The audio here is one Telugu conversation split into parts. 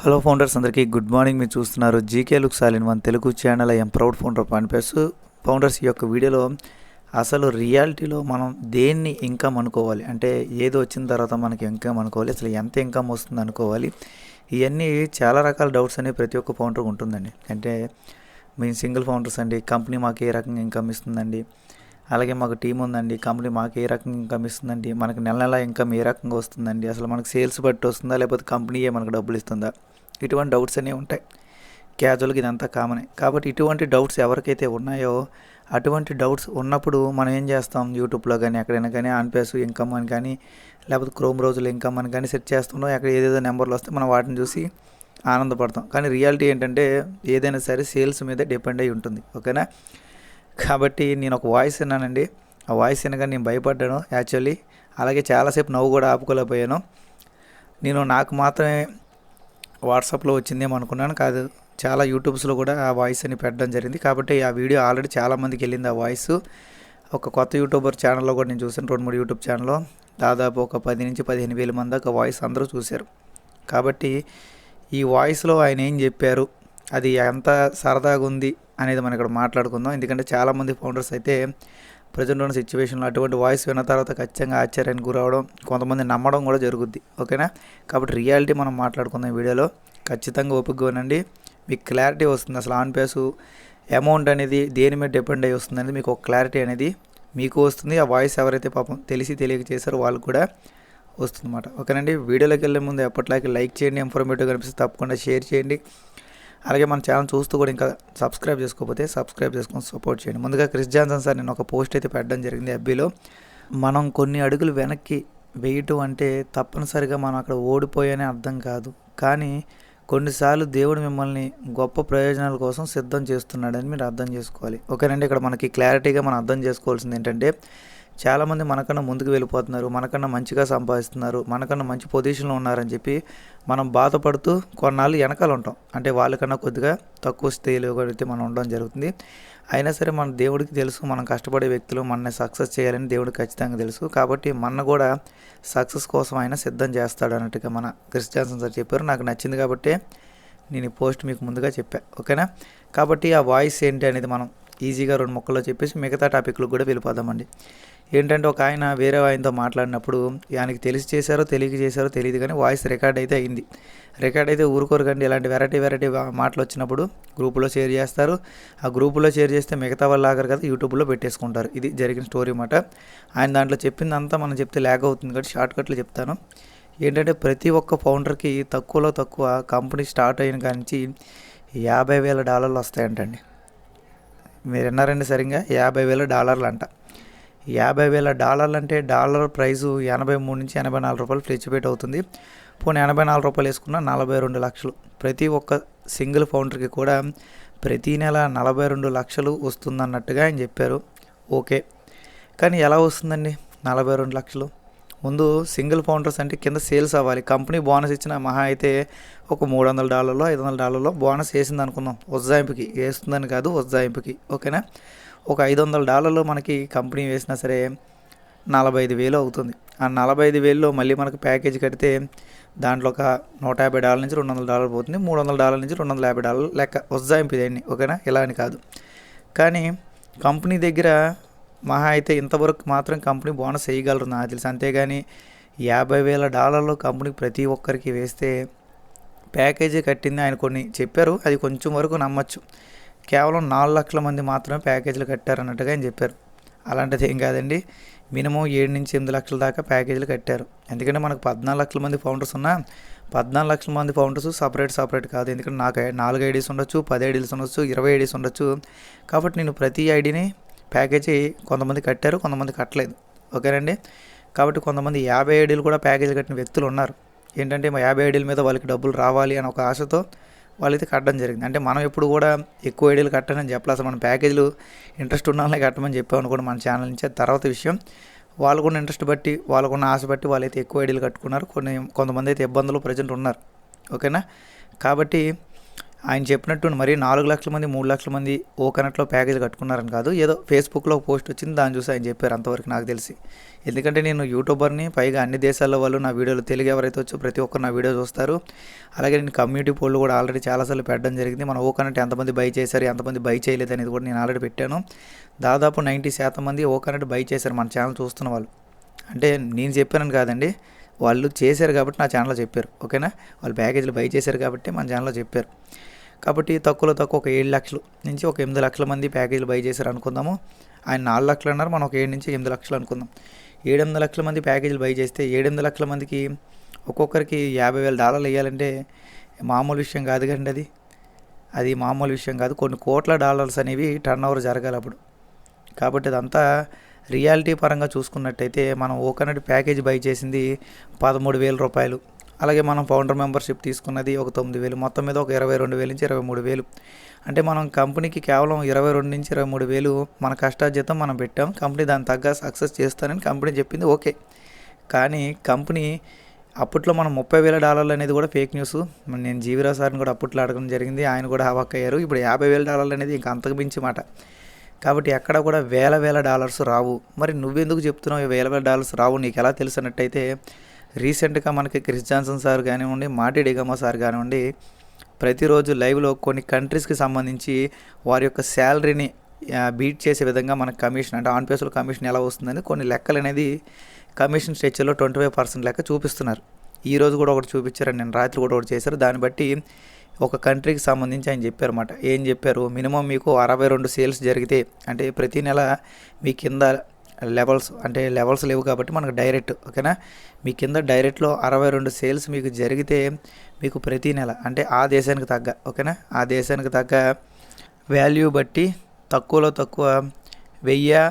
హలో ఫౌండర్స్ అందరికీ గుడ్ మార్నింగ్. మీరు చూస్తున్నారు GK look సాలిన్ one Telugu channel. I'm proud founder పనిపేస్ founders ఈ యొక్క వీడియోలో అసలు రియాలిటీలో మనం దేన్ని ఇన్కమ్ అనుకోవాలి? అంటే ఏది వచ్చిన తర్వాత మనకి ఇన్కమ్ అనుకోవాలి? అసలు ఎంత ఇన్కమ్ వస్తుంది అనుకోవాలి? ఇవన్నీ చాలా రకాల డౌట్స్ అనేవి ప్రతి ఒక్క ఫౌండర్ ఉంటుందండి. అంటే మేము సింగిల్ ఫౌండర్స్ అండి కంపెనీ మాకు ఏ రకంగా ఇన్కమ్ ఇస్తుందండి? అలాగే మాకు టీం ఉందండి. కంపెనీ మాకు ఏ రకంగా ఇన్కమ్ ఇస్తుందండి? మనకు నెల నెల ఇన్కమ్ ఏ రకంగా వస్తుందండి? అసలు మనకు సేల్స్ బట్టి వస్తుందా? లేకపోతే కంపెనీయే మనకు డబ్బులు ఇస్తుందా? ఇటువంటి డౌట్స్ అనేవి ఉంటాయి. క్యాజువల్గా ఇదంతా కామనే కాబట్టి ఇటువంటి డౌట్స్ ఎవరికైతే ఉన్నాయో అటువంటి డౌట్స్ ఉన్నప్పుడు మనం ఏం చేస్తాం? యూట్యూబ్లో కానీ ఎక్కడైనా కానీ ఆన్పేస్ ఇన్కమ్ అని కానీ లేకపోతే క్రోమ్ రోజులు ఇన్కమ్ అని కానీ సెట్ చేస్తున్నాం. ఎక్కడ ఏదేదో నెంబర్లు వస్తే మనం వాటిని చూసి ఆనందపడతాం. కానీ రియాలిటీ ఏంటంటే ఏదైనా సరే సేల్స్ మీద డిపెండ్ అయి ఉంటుంది. ఓకేనా? కాబట్టి నేను ఒక వాయిస్ విన్నానండి. ఆ వాయిస్ వినగా నేను భయపడ్డాను. యాక్చువల్లీ అలాగే చాలాసేపు నవ్వు కూడా ఆపుకోలేకపోయాను. నేను నాకు మాత్రమే వాట్సాప్లో వచ్చిందేమో అనుకున్నాను. కాదు చాలా యూట్యూబ్స్లో కూడా ఆ వాయిస్ అని పెట్టడం జరిగింది. కాబట్టి ఆ వీడియో ఆల్రెడీ చాలామందికి వెళ్ళింది ఆ వాయిస్. ఒక కొత్త యూట్యూబర్ ఛానల్లో కూడా నేను చూసాను రెండు మూడు యూట్యూబ్ ఛానల్లో. దాదాపు ఒక పది నుంచి పదిహేను వేల మంది దాకా వాయిస్ అందరూ చూశారు. కాబట్టి ఈ వాయిస్లో ఆయన ఏం చెప్పారు? అది ఎంత సరదాగా ఉంది? అనేది మనం ఇక్కడ మాట్లాడుకుందాం. ఎందుకంటే చాలామంది ఫౌండర్స్ అయితే ప్రజెంట్ ఉన్న సిచ్యువేషన్లో అటువంటి వాయిస్ విన్న తర్వాత ఖచ్చితంగా ఆశ్చర్యానికి గురవడం కొంతమంది నమ్మడం కూడా జరుగుద్ది. ఓకేనా? కాబట్టి రియాలిటీ మనం మాట్లాడుకుందాం వీడియోలో. ఖచ్చితంగా ఓపికగా వినండి మీకు క్లారిటీ వస్తుంది. అసలు ఆన్ పేసు అమౌంట్ అనేది దేని మీద డిపెండ్ అయ్యి వస్తుంది అనేది మీకు ఒక క్లారిటీ అనేది మీకు వస్తుంది. ఆ వాయిస్ ఎవరైతే పాపం తెలిసి తెలియక చేశారో వాళ్ళు కూడా వస్తుందన్నమాట. ఓకేనండి? వీడియోలోకి వెళ్ళే ముందు ఎప్పటిలాగే లైక్ చేయండి. ఇన్ఫర్మేటివ్ కనిపిస్తే తప్పకుండా షేర్ చేయండి. అలాగే మన ఛానల్ చూస్తూ కూడా ఇంకా సబ్స్క్రైబ్ చేసుకోకపోతే సబ్స్క్రైబ్ చేసుకొని సపోర్ట్ చేయండి. ముందుగా క్రిస్ జాన్సన్ సార్ నేను ఒక పోస్ట్ అయితే పెట్టడం జరిగింది ఎఫ్బీలో. మనం కొన్ని అడుగులు వెనక్కి వేయటం అంటే తప్పనిసరిగా మనం అక్కడ ఓడిపోయానే అర్థం కాదు. కానీ కొన్నిసార్లు దేవుడు మిమ్మల్ని గొప్ప ప్రయోజనాల కోసం సిద్ధం చేస్తున్నాడని మీరు అర్థం చేసుకోవాలి. ఓకేనండి ఇక్కడ మనకి క్లారిటీగా మనం అర్థం చేసుకోవాల్సింది ఏంటంటే చాలామంది మనకన్నా ముందుకు వెళ్ళిపోతున్నారు మనకన్నా మంచిగా సంపాదిస్తున్నారు మనకన్నా మంచి పొజిషన్లో ఉన్నారని చెప్పి మనం బాధపడుతూ కొన్నాళ్ళు వెనకాల ఉంటాం. అంటే వాళ్ళకన్నా కొద్దిగా తక్కువ స్థాయిలో అయితే మనం ఉండడం జరుగుతుంది. అయినా సరే మన దేవుడికి తెలుసు మనం కష్టపడే వ్యక్తులు మనని సక్సెస్ చేయాలని దేవుడికి ఖచ్చితంగా తెలుసు. కాబట్టి మన కూడా సక్సెస్ కోసం ఆయన సిద్ధం చేస్తాడు అన్నట్టుగా మన క్రిస్టియాన్సన్ సార్ చెప్పారు. నాకు నచ్చింది కాబట్టి నేను ఈ పోస్ట్ మీకు ముందుగా చెప్పా. ఓకేనా? కాబట్టి ఆ వాయిస్ ఏంటి అనేది మనం ఈజీగా రెండు మొక్కల్లో చెప్పేసి మిగతా టాపిక్లకు కూడా వెళ్ళిపోదామండి. ఏంటంటే ఒక ఆయన వేరే ఆయనతో మాట్లాడినప్పుడు ఆయనకి తెలిసి చేశారో తెలియక చేశారో తెలియదు కానీ వాయిస్ రికార్డ్ అయితే అయింది. రికార్డ్ అయితే ఊరుకోరకండి. ఇలాంటి వెరైటీ వెరైటీ మాటలు వచ్చినప్పుడు గ్రూపులో షేర్ చేస్తారు. ఆ గ్రూపులో షేర్ చేస్తే మిగతా వాళ్ళు ఆగరు కదా యూట్యూబ్లో పెట్టేసుకుంటారు. ఇది జరిగిన స్టోరీ మాట ఆయన దాంట్లో చెప్పిందంతా మనం చెప్తే ల్యాగ్ అవుతుంది కాబట్టి షార్ట్కట్లు చెప్తాను. ఏంటంటే ప్రతి ఒక్క ఫౌండర్కి తక్కువలో తక్కువ కంపెనీ స్టార్ట్ అయిన కానించి యాభై వేల డాలర్లు వస్తాయంటండి. మీరు విన్నారండి సరిగ్గా? యాభై వేల డాలర్లు అంట. యాభై వేల డాలర్లు అంటే డాలర్ ప్రైజు ఎనభై మూడు నుంచి ఎనభై నాలుగు రూపాయలు ఫ్లెక్చుబేట్ అవుతుంది. పోనీ ఎనభై నాలుగు రూపాయలు వేసుకున్న నలభై రెండు లక్షలు. ప్రతి ఒక్క సింగిల్ ఫౌండర్కి కూడా ప్రతి నెల నలభై రెండు లక్షలు వస్తుందన్నట్టుగా ఆయన చెప్పారు. ఓకే. కానీ ఎలా వస్తుందండి? నలభై రెండు లక్షలు. ముందు సింగిల్ ఫౌండర్స్ అంటే కింద సేల్స్ అవ్వాలి. కంపెనీ బోనస్ ఇచ్చిన మహా అయితే ఒక మూడు వందల డాలర్లో ఐదు వందల డాలర్లో బోనస్ వేసింది అనుకుందాం ఉజ్జాయింపుకి. వేస్తుందని కాదు ఉజ్జాయింపుకి. ఓకేనా? ఒక ఐదు వందల డాలర్లు మనకి కంపెనీ వేసినా సరే నలభై ఐదు వేలు అవుతుంది. ఆ నలభై ఐదు వేలలో మళ్ళీ మనకు ప్యాకేజ్ కడితే దాంట్లో ఒక నూట యాభై డాలర్ నుంచి రెండు వందల డాలర్ పోతుంది. మూడు వందల డాలర్ నుంచి రెండు వందల యాభై డాలర్ లెక్క ఉజ్జాయింపు ఇదండి ఓకేనా? ఇలా అని కాదు. కానీ కంపెనీ దగ్గర మహా అయితే ఇంతవరకు మాత్రం కంపెనీ బోనస్ వేయగలరు నాకు తెలుసు. అంతేగాని యాభై వేల డాలర్లు కంపెనీకి ప్రతి ఒక్కరికి వేస్తే ప్యాకేజీ కట్టింది ఆయన కొన్ని చెప్పారు. అది కొంచెం వరకు నమ్మచ్చు. కేవలం నాలుగు లక్షల మంది మాత్రమే ప్యాకేజీలు కట్టారన్నట్టుగా ఆయన చెప్పారు. అలాంటిది ఏం కాదండి. మినిమం ఏడు నుంచి ఎనిమిది లక్షల దాకా ప్యాకేజీలు కట్టారు. ఎందుకంటే మనకు పద్నాలుగు లక్షల మంది ఫౌండర్స్ ఉన్నా పద్నాలుగు లక్షల మంది ఫౌండర్స్ సపరేట్ సపరేట్ కాదు. ఎందుకంటే నాకు నాలుగు ఐడీస్ ఉండొచ్చు పది ఐడీస్ ఉండొచ్చు ఇరవై ఐడీస్ ఉండొచ్చు. కాబట్టి నేను ప్రతి ఐడిని ప్యాకేజీ కొంతమంది కట్టారు కొంతమంది కట్టలేదు. ఓకేనండి? కాబట్టి కొంతమంది యాభై ఐడీలు కూడా ప్యాకేజీ కట్టిన వ్యక్తులు ఉన్నారు. ఏంటంటే మా యాభై ఐడీల మీద వాళ్ళకి డబ్బులు రావాలి అని ఒక ఆశతో వాళ్ళైతే కట్టడం జరిగింది. అంటే మనం ఎప్పుడు కూడా ఎక్కువ ఐడియాలు కట్టనని చెప్పలేదు అసలు మన ప్యాకేజీలు ఇంట్రెస్ట్ ఉన్న వాళ్ళే కట్టమని చెప్పామని కూడా మన ఛానల్ నుంచి. తర్వాత విషయం వాళ్ళకున్న ఇంట్రెస్ట్ బట్టి వాళ్ళకున్న ఆశ బట్టి వాళ్ళైతే ఎక్కువ ఐడియాలు కట్టుకున్నారు. కొన్ని కొంతమంది అయితే ఇబ్బందులు ప్రజెంట్ ఉన్నారు. ఓకేనా? కాబట్టి ఆయన చెప్పినట్టు మరి నాలుగు లక్షల మంది మూడు లక్షల మంది ఓ కనెక్ట్లో ప్యాకేజ్ కట్టుకున్నారని కాదు. ఏదో ఫేస్బుక్లో పోస్ట్ వచ్చింది దాన్ని చూసి ఆయన చెప్పారు అంతవరకు నాకు తెలిసి. ఎందుకంటే నేను యూట్యూబర్ని పైగా అన్ని దేశాల్లో వాళ్ళు నా వీడియోలు తెలుగు ఎవరైతే వచ్చో ప్రతి ఒక్కరు నా వీడియో చూస్తారు. అలాగే నేను కమ్యూనిటీ పోల్లు కూడా ఆల్రెడీ చాలాసార్లు పెట్టడం జరిగింది. మన ఓ కనెక్ట్ ఎంతమంది బై చేశారు ఎంతమంది బై చేయలేదు అనేది కూడా నేను ఆల్రెడీ పెట్టాను. దాదాపు నైంటీ శాతం మంది ఓ కనెక్ట్ బై చేశారు మన ఛానల్ చూస్తున్న వాళ్ళు. అంటే నేను చెప్పానని కాదండి వాళ్ళు చేశారు కాబట్టి నా ఛానల్లో చెప్పారు. ఓకేనా? వాళ్ళు ప్యాకేజీలు బై చేశారు కాబట్టి మన ఛానల్లో చెప్పారు. కాబట్టి తక్కువలో తక్కువ ఒక ఏడు లక్షలు నుంచి ఒక ఎనిమిది లక్షల మంది ప్యాకేజీలు బై చేశారు అనుకుందాము. ఆయన నాలుగు లక్షలు అన్నారు మనం ఒక ఏడు నుంచి ఎనిమిది లక్షలు అనుకుందాం. ఏడు ఎనిమిది లక్షల మంది ప్యాకేజీలు బై చేస్తే ఏడు ఎనిమిది లక్షల మందికి ఒక్కొక్కరికి యాభై వేల డాలర్లు వేయాలంటే మామూలు విషయం కాదు కండి అది. అది మామూలు విషయం కాదు. కొన్ని కోట్ల డాలర్స్ అనేవి టర్న్ ఓవర్ జరగాలి అప్పుడు. కాబట్టి అదంతా రియాలిటీ పరంగా చూసుకున్నట్టయితే మనం ఓకనటి ప్యాకేజ్ బై చేసింది పదమూడు వేల రూపాయలు. అలాగే మనం ఫౌండర్ మెంబర్షిప్ తీసుకున్నది ఒక తొమ్మిది వేలు మొత్తం మీద ఒక ఇరవై రెండు వేల నుంచి ఇరవై మూడు వేలు. అంటే మనం కంపెనీకి కేవలం ఇరవై రెండు నుంచి ఇరవై మూడు వేలు మన కష్టార్జితం మనం పెట్టాం కంపెనీ దాని తగ్గ సక్సెస్ చేస్తానని కంపెనీ చెప్పింది ఓకే. కానీ కంపెనీ అప్పట్లో మనం ముప్పై వేల డాలర్లు అనేది కూడా ఫేక్ న్యూస్ నేను జీవిరావు సార్ని కూడా అప్పట్లో అడగడం జరిగింది ఆయన కూడా హవాక్ అయ్యారు. ఇప్పుడు యాభై వేల డాలర్లు అనేది ఇంకా అంతకు మించి మాట. కాబట్టి ఎక్కడ కూడా వేల వేల డాలర్స్ రావు. మరి నువ్వెందుకు చెప్తున్నావు? వేల వేల డాలర్స్ రావు నీకు ఎలా తెలుసు అన్నట్టయితే రీసెంట్గా మనకి క్రిస్ జాన్సన్ సార్ కానివ్వండి మాటి డిగమ్మ సార్ కానివ్వండి ప్రతిరోజు లైవ్లో కొన్ని కంట్రీస్కి సంబంధించి వారి యొక్క శాలరీని బీట్ చేసే విధంగా మనకు కమిషన్ అంటే ఆన్ పేస్లో కమిషన్ ఎలా వస్తుందని కొన్ని లెక్కలు అనేది కమిషన్ స్ట్రక్చర్లో ట్వంటీ ఫైవ్ పర్సెంట్ లెక్క చూపిస్తున్నారు. ఈ రోజు కూడా ఒకటి చూపించారు నేను రాత్రి కూడా ఒకటి చేశారు. దాన్ని బట్టి ఒక కంట్రీకి సంబంధించి ఆయన చెప్పారన్నమాట. ఏం చెప్పారు? మినిమం మీకు అరవై రెండు సేల్స్ జరిగితే అంటే ప్రతి నెల మీ కింద లెవెల్స్ అంటే లెవెల్స్ లేవు కాబట్టి మనకు డైరెక్ట్ ఓకేనా? మీ కింద డైరెక్ట్లో అరవై రెండు సేల్స్ మీకు జరిగితే మీకు ప్రతి నెల అంటే ఆ దేశానికి తగ్గ ఓకేనా? ఆ దేశానికి తగ్గ వాల్యూ బట్టి తక్కువలో తక్కువ వెయ్యి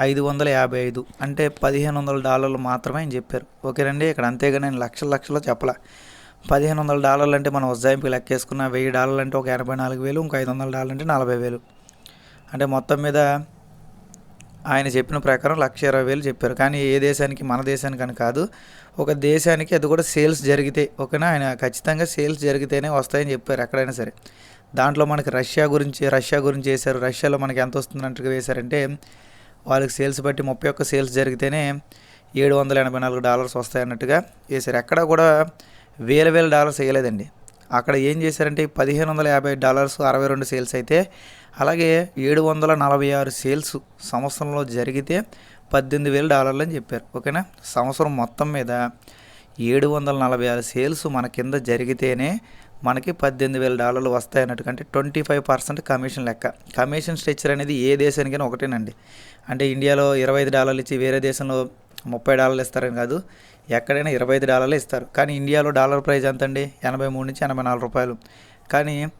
ఐదు వందల యాభై ఐదు అంటే పదిహేను వందల డాలర్లు మాత్రమే అని చెప్పారు. ఓకేనండి? ఇక్కడ అంతేగా నేను లక్షల లక్షలు చెప్పలా. పదిహేను వందల డాలర్లు అంటే మనం ఉజ్జాయింపు లెక్కేసుకున్న వెయ్యి డాలర్లు అంటే ఒక ఎనభై నాలుగు వేలు ఇంకో ఐదు వందల డాలర్లు అంటే నలభై వేలు. అంటే మొత్తం మీద ఆయన చెప్పిన ప్రకారం లక్ష ఇరవై వేలు చెప్పారు. కానీ ఏ దేశానికి? మన దేశానికి అని కాదు. ఒక దేశానికి అది కూడా సేల్స్ జరిగితే ఓకేనా ఆయన ఖచ్చితంగా సేల్స్ జరిగితేనే వస్తాయని చెప్పారు ఎక్కడైనా సరే. దాంట్లో మనకి రష్యా గురించి రష్యా గురించి వేశారు. రష్యాలో మనకి ఎంత వస్తుందన్నట్టుగా వేశారంటే వాళ్ళకి సేల్స్ బట్టి ముప్పై ఒక్క సేల్స్ జరిగితేనే ఏడు వందల ఎనభై నాలుగు డాలర్స్ వస్తాయన్నట్టుగా వేశారు. ఎక్కడ కూడా వేల వేల డాలర్స్ వేయలేదండి. అక్కడ ఏం చేశారంటే పదిహేను వందల యాభై డాలర్స్ అరవై రెండు సేల్స్ అయితే అలాగే ఏడు వందల నలభై ఆరు సేల్స్ సంవత్సరంలో జరిగితే పద్దెనిమిది వేల డాలర్లు అని చెప్పారు. ఓకేనా? సంవత్సరం మొత్తం మీద ఏడు వందల నలభై ఆరు సేల్స్ మన కింద జరిగితేనే మనకి పద్దెనిమిది వేల డాలర్లు వస్తాయి అన్నట్టు అంటే ట్వంటీ ఫైవ్ పర్సెంట్ కమిషన్ లెక్క. కమిషన్ స్ట్రక్చర్ అనేది ఏ దేశానికైనా ఒకటేనండి. అంటే ఇండియాలో ఇరవై ఐదు డాలర్లు ఇచ్చి వేరే దేశంలో ముప్పై డాలర్లు ఇస్తారని కాదు ఎక్కడైనా ఇరవై ఐదు డాలర్లు ఇస్తారు. కానీ ఇండియాలో డాలర్ ప్రైస్ ఎంత అండి ఎనభై మూడు నుంచి ఎనభై నాలుగు రూపాయలు. కానీ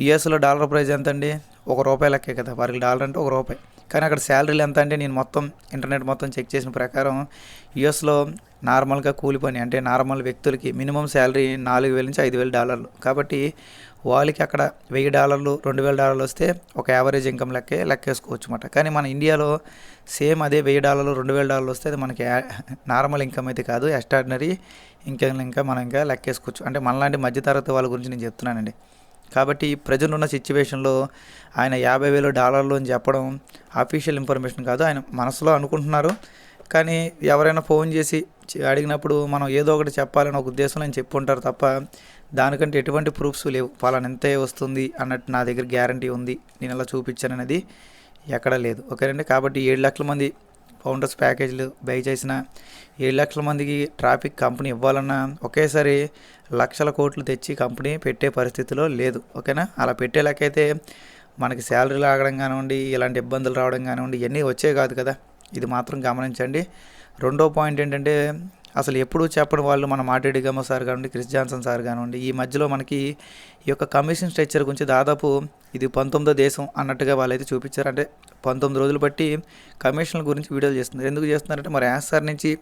యుఎస్లో డాలర్ ప్రైస్ ఎంత అండి ఒక రూపాయి లెక్కే కదా. వారికి డాలర్ అంటే ఒక రూపాయి. కానీ అక్కడ శాలరీలు ఎంత అంటే నేను మొత్తం ఇంటర్నెట్ మొత్తం చెక్ చేసిన ప్రకారం యుఎస్లో నార్మల్గా కూలి పని అంటే నార్మల్ వ్యక్తులకి మినిమం శాలరీ నాలుగు వేల నుంచి ఐదు వేల డాలర్లు. కాబట్టి వాళ్ళకి అక్కడ వెయ్యి డాలర్లు రెండు వేల డాలర్లు వస్తే ఒక యావరేజ్ ఇన్కమ్ లెక్కే లెక్కేసుకోవచ్చు అనమాట కానీ మన ఇండియాలో సేమ్ అదే వెయ్యి డాలర్లు రెండు వేల డాలర్లు వస్తే అది మనకి నార్మల్ ఇన్కమ్ అయితే కాదు. ఎక్స్ట్రాడినరీ ఇంకా ఇంకా మనం ఇంకా లెక్కేసుకోవచ్చు. అంటే మనలాంటి మధ్యతరగతి వాళ్ళ గురించి నేను చెప్తున్నానండి. కాబట్టి ప్రజలు ఉన్న సిచ్యువేషన్లో ఆయన యాభై వేలు డాలర్లు అని చెప్పడం అఫీషియల్ ఇన్ఫర్మేషన్ కాదు. ఆయన మనసులో అనుకుంటున్నారు. కానీ ఎవరైనా ఫోన్ చేసి అడిగినప్పుడు మనం ఏదో ఒకటి చెప్పాలని ఒక ఉద్దేశంలో ఆయన చెప్పుంటారు తప్ప దానికంటే ఎటువంటి ప్రూఫ్స్ లేవు. పలాన ఎంతే వస్తుంది అన్నట్టు నా దగ్గర గ్యారంటీ ఉంది. నేను ఇలా చూపించాను అనేది ఎక్కడా లేదు. ఓకేనండి? కాబట్టి ఏడు లక్షల మంది ఫౌండర్స్ ప్యాకేజీలు బై చేసిన ఏడు లక్షల మందికి ట్రాఫిక్ కంపెనీ ఇవ్వాలన్నా ఒకేసారి లక్షల కోట్లు తెచ్చి కంపెనీ పెట్టే పరిస్థితిలో లేదు ఓకేనా? అలా పెట్టే లెక్కైతే మనకి శాలరీలు ఆగడం కానివ్వండి ఇలాంటి ఇబ్బందులు రావడం కానివ్వండి ఇవన్నీ వచ్చే కాదు కదా? ఇది మాత్రం గమనించండి. రెండో పాయింట్ ఏంటంటే అసలు ఎప్పుడు చెప్పడం వాళ్ళు మన మాటేడి గమ్మ సార్ కానివ్వండి క్రిస్ జాన్సన్ సార్ కానివ్వండి ఈ మధ్యలో మనకి ఈ యొక్క కమిషన్ స్ట్రక్చర్ గురించి దాదాపు ఇది పంతొమ్మిదో దేశం అన్నట్టుగా వాళ్ళైతే చూపించారు. అంటే పంతొమ్మిది రోజులు బట్టి కమిషన్ల గురించి వీడియోలు చేస్తున్నారు. ఎందుకు చేస్తున్నారంటే మరి యాస్ సార్ నుంచి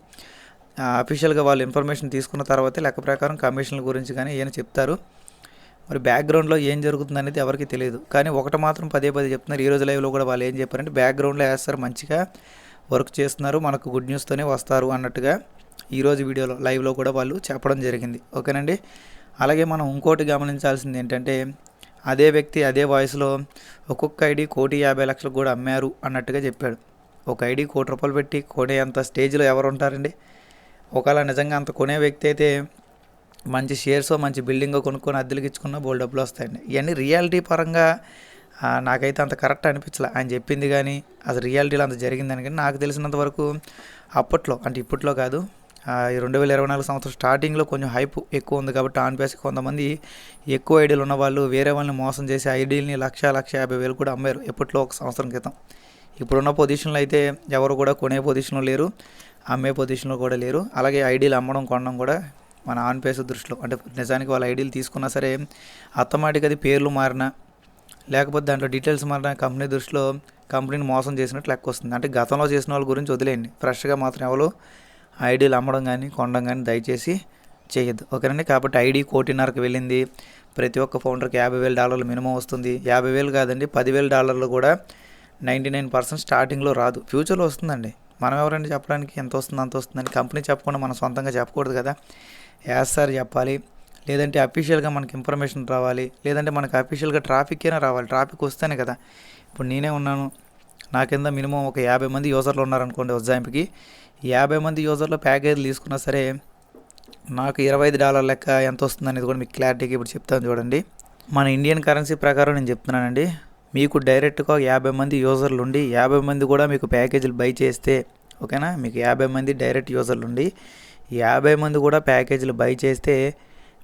అఫీషియల్గా వాళ్ళు ఇన్ఫర్మేషన్ తీసుకున్న తర్వాతే లెక్క ప్రకారం కమిషన్ల గురించి కానీ ఏమైనా చెప్తారు. మరి బ్యాక్గ్రౌండ్లో ఏం జరుగుతుంది అనేది ఎవరికి తెలియదు. కానీ ఒకటి మాత్రం పదే పదే చెప్తున్నారు. ఈ రోజు లైవ్లో కూడా వాళ్ళు ఏం చెప్పారంటే బ్యాక్గ్రౌండ్లో వేస్తారు మంచిగా వర్క్ చేస్తున్నారు మనకు గుడ్ న్యూస్తోనే వస్తారు అన్నట్టుగా ఈరోజు వీడియోలో లైవ్లో కూడా వాళ్ళు చెప్పడం జరిగింది. ఓకేనండి? అలాగే మనం ఇంకోటి గమనించాల్సింది ఏంటంటే అదే వ్యక్తి అదే వాయిస్లో ఒక్కొక్క ఐడి కోటి యాభై లక్షలకు కూడా అమ్మారు అన్నట్టుగా చెప్పాడు. ఒక ఐడి కోటి రూపాయలు పెట్టి కోటి అంత స్టేజ్లో ఎవరు ఉంటారండి? ఒకవేళ నిజంగా అంత కొనే వ్యక్తి అయితే మంచి షేర్స్ మంచి బిల్డింగ్ కొనుక్కొని అద్దెలకి ఇచ్చుకున్న బోల్ డబ్బులు వస్తాయండి. ఇవన్నీ రియాలిటీ పరంగా నాకైతే అంత కరెక్ట్ అనిపించలే. ఆయన చెప్పింది కానీ అసలు రియాలిటీలో అంత జరిగిందని కానీ నాకు తెలిసినంత వరకు అప్పట్లో అంటే ఇప్పట్లో కాదు ఈ రెండు వేల ఇరవై నాలుగు సంవత్సరం స్టార్టింగ్లో కొంచెం హైప్ ఎక్కువ ఉంది కాబట్టి ఆన్ బేస్ కొంతమంది ఎక్కువ ఐడియాలు ఉన్న వాళ్ళు వేరే వాళ్ళని మోసం చేసి ఐడియల్ని లక్ష లక్ష యాభై వేలు కూడా అమ్మారు ఎప్పట్లో ఒక సంవత్సరం క్రితం. ఇప్పుడున్న పొజిషన్లో అయితే ఎవరు కూడా కొనే పొజిషన్లో లేరు. అమ్మే పొజిషన్లో కూడా లేరు. అలాగే ఐడీలు అమ్మడం కొనడం కూడా మన ఆన్ పేస్ దృష్టిలో అంటే నిజానికి వాళ్ళ ఐడీలు తీసుకున్నా సరే ఆటోమేటిక్ అది పేర్లు మారినా లేకపోతే దాంట్లో డీటెయిల్స్ మారిన కంపెనీ దృష్టిలో కంపెనీని మోసం చేసినట్టు లెక్క వస్తుంది. అంటే గతంలో చేసిన వాళ్ళ గురించి వదిలేయండి. ఫ్రెష్గా మాత్రం ఎవరు ఐడీలు అమ్మడం కానీ కొనడం కానీ దయచేసి చేయొద్దు. ఓకేనండి? కాబట్టి ఐడి కోటిన్నరకు వెళ్ళింది. ప్రతి ఒక్క ఫౌండర్కి యాభై వేల డాలర్లు మినిమం వస్తుంది. యాభై వేలు కాదండి పదివేల డాలర్లు కూడా నైంటీ నైన్ పర్సెంట్ స్టార్టింగ్లో రాదు. ఫ్యూచర్లో వస్తుందండి. మనం ఎవరండి చెప్పడానికి? ఎంత వస్తుంది అంత వస్తుందని కంపెనీ చెప్పకుండా మనం సొంతంగా చెప్పకూడదు కదా. యాస్ సార్ చెప్పాలి. లేదంటే అఫీషియల్గా మనకి ఇన్ఫర్మేషన్ రావాలి. లేదంటే మనకి అఫీషియల్గా ట్రాఫిక్ అయినా రావాలి. ట్రాఫిక్ వస్తేనే కదా. ఇప్పుడు నేనే ఉన్నాను. నా కింద మినిమం ఒక యాభై మంది యూజర్లు ఉన్నారనుకోండి ఉజ్జాయింపుకి. యాభై మంది యూజర్లు ప్యాకేజ్ తీసుకున్నా సరే నాకు ఇరవై ఐదు డాలర్ లెక్క ఎంత వస్తుంది అనేది కూడా మీకు క్లారిటీకి ఇప్పుడు చెప్తాను చూడండి. మన ఇండియన్ కరెన్సీ ప్రకారం నేను చెప్తున్నానండి. మీకు డైరెక్ట్గా యాభై మంది యూజర్లు ఉండి యాభై మంది కూడా మీకు ప్యాకేజీలు బై చేస్తే ఓకేనా? మీకు యాభై మంది డైరెక్ట్ యూజర్లు ఉండి యాభై మంది కూడా ప్యాకేజీలు బై చేస్తే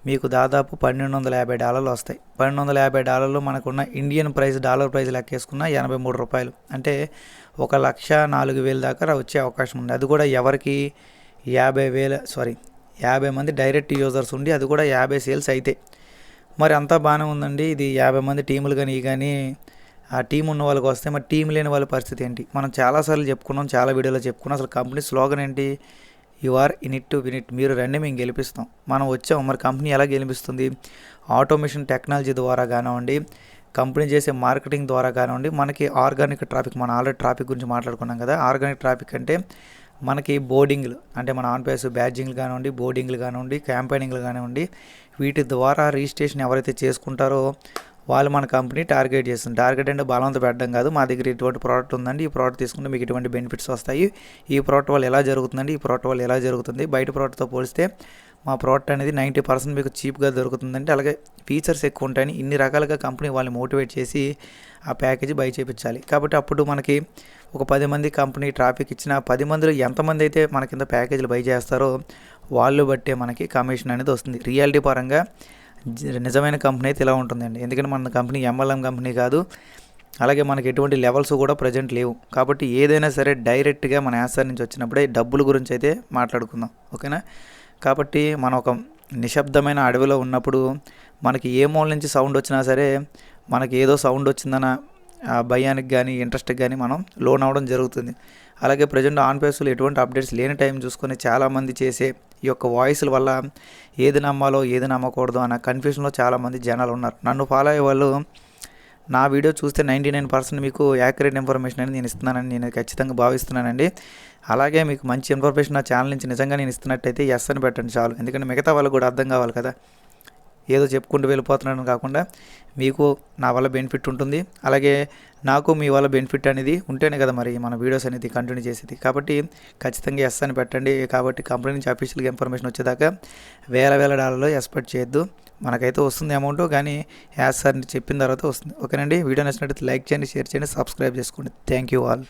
మీకు దాదాపు పన్నెండు వందల యాభై డాలర్లు వస్తాయి. పన్నెండు వందల యాభై డాలర్లు మనకున్న ఇండియన్ ప్రైస్ డాలర్ ప్రైస్ లెక్కేసుకున్న ఎనభై మూడు రూపాయలు. అంటే ఒక లక్ష నాలుగు వేల దాకా వచ్చే అవకాశం ఉంది. అది కూడా ఎవరికి? యాభై వేల సారీ యాభై మంది డైరెక్ట్ యూజర్స్ ఉండి అది కూడా యాభై సేల్స్ అయితే. మరి అంతా బాగానే ఉందండి. ఇది యాభై మంది టీములు కానీ కానీ ఆ టీం ఉన్న వాళ్ళకి వస్తే మరి టీం లేని వాళ్ళ పరిస్థితి ఏంటి? మనం చాలాసార్లు చెప్పుకున్నాం చాలా వీడియోలో చెప్పుకున్నాం. అసలు కంపెనీ స్లోగన్ ఏంటి? You are in it to win it it. మీరు రండి మేము గెలిపిస్తాం. మనం వచ్చాం. మరి కంపెనీ ఎలా గెలిపిస్తుంది? ఆటోమేషన్ టెక్నాలజీ ద్వారా కానివ్వండి కంపెనీ చేసే మార్కెటింగ్ ద్వారా కానివ్వండి మనకి ఆర్గానిక్ ట్రాఫిక్ మనం ఆల్రెడీ ట్రాఫిక్ గురించి మాట్లాడుకున్నాం కదా. ఆర్గానిక్ ట్రాఫిక్ అంటే మనకి బోర్డింగ్లు అంటే మన ఆన్ పేస్ బ్యాడ్జింగ్లు కానివ్వండి బోర్డింగ్లు కానివ్వండి క్యాంపెయినింగ్లు కానివ్వండి వీటి ద్వారా రిజిస్ట్రేషన్ ఎవరైతే చేసుకుంటారో వాళ్ళు మన కంపెనీ టార్గెట్ చేస్తుంది. టార్గెట్ అంటే బలవంత పెట్టడం కాదు. మా దగ్గర ఇటువంటి ప్రోడక్ట్ ఉందండి. ఈ ప్రోడక్ట్ తీసుకుంటే మీకు ఇటువంటి బెనిఫిట్స్ వస్తాయి. ఈ ప్రోడక్ట్ వల్ల ఎలా జరుగుతుందండి? ఈ ప్రోడక్ట్ వల్ల ఎలా జరుగుతుంది? బయట ప్రోడక్ట్తో పోలిస్తే మా ప్రోడక్ట్ అనేది నైంటీ పర్సెంట్ మీకు చీప్గా దొరుకుతుందంటే అలాగే ఫీచర్స్ ఎక్కువ ఉంటాయని ఇన్ని రకాలుగా కంపెనీ వాళ్ళని మోటివేట్ చేసి ఆ ప్యాకేజీ బై చేయించాలి కాబట్టి అప్పుడు మనకి ఒక పది మంది కంపెనీ ట్రాఫిక్ ఇచ్చిన పది మందిలో ఎంతమంది అయితే మన కింద ప్యాకేజీలు బై చేస్తారో వాళ్ళు బట్టే మనకి కమిషన్ అనేది వస్తుంది. రియాలిటీ పరంగా నిజమైన కంపెనీ అయితే ఇలా ఉంటుందండి. ఎందుకంటే మన కంపెనీ ఎంఎల్ఎం కంపెనీ కాదు. అలాగే మనకి ఎటువంటి లెవెల్స్ కూడా ప్రజెంట్ లేవు. కాబట్టి ఏదైనా సరే డైరెక్ట్గా మన యాసర్ నుంచి వచ్చినప్పుడే డబ్బుల గురించి అయితే మాట్లాడుకుందాం. ఓకేనా? కాబట్టి మనం ఒక నిశ్శబ్దమైన అడవిలో ఉన్నప్పుడు మనకి ఏ మూల నుంచి సౌండ్ వచ్చినా సరే మనకి ఏదో సౌండ్ వచ్చిందన్న ఆ భయానికి కానీ ఇంట్రెస్ట్కి కానీ మనం లోన్ అవ్వడం జరుగుతుంది. అలాగే ప్రజెంట్ ఆన్ పేస్లో ఎటువంటి అప్డేట్స్ లేని టైం చూసుకొని చాలామంది చేసే ఈ యొక్క వాయిస్ల వల్ల ఏది నమ్మాలో ఏది నమ్మకూడదు అన్న కన్ఫ్యూషన్లో చాలామంది జనాలు ఉన్నారు. నన్ను ఫాలో అయ్యే వాళ్ళు నా వీడియో చూస్తే నైంటీ నైన్ పర్సెంట్ మీకు యాక్యురేట్ ఇన్ఫర్మేషన్ అనేది నేను ఇస్తున్నానని నేను ఖచ్చితంగా భావిస్తున్నానండి. అలాగే మీకు మంచి ఇన్ఫర్మేషన్ నా ఛానల్ నుంచి నిజంగా నేను ఇస్తున్నట్టయితే ఎస్ అని పెట్టండి చాలు. ఎందుకంటే మిగతా వాళ్ళకి కూడా అర్థం కావాలి కదా. ఏదో చెప్పుకుంటూ వెళ్ళిపోతున్నాను కాకుండా మీకు నా వల్ల బెనిఫిట్ ఉంటుంది. అలాగే నాకు మీ వల్ల బెనిఫిట్ అనేది ఉంటేనే కదా మరి మన వీడియోస్ అనేది కంటిన్యూ చేసేది. కాబట్టి ఖచ్చితంగా ఎస్ అని పెట్టండి. కాబట్టి కంపెనీ నుంచి అఫీషియల్గా ఇన్ఫర్మేషన్ వచ్చేదాకా వేల వేల డాలర్లో ఎక్స్పెక్ట్ చేయొద్దు. మనకైతే వస్తుంది అమౌంట్ కానీ యాస్ సార్ చెప్పిన తర్వాత వస్తుంది. ఓకేనండి? వీడియో నచ్చినట్లయితే లైక్ చేయండి షేర్ చేయండి సబ్స్క్రైబ్ చేసుకోండి. Thank you all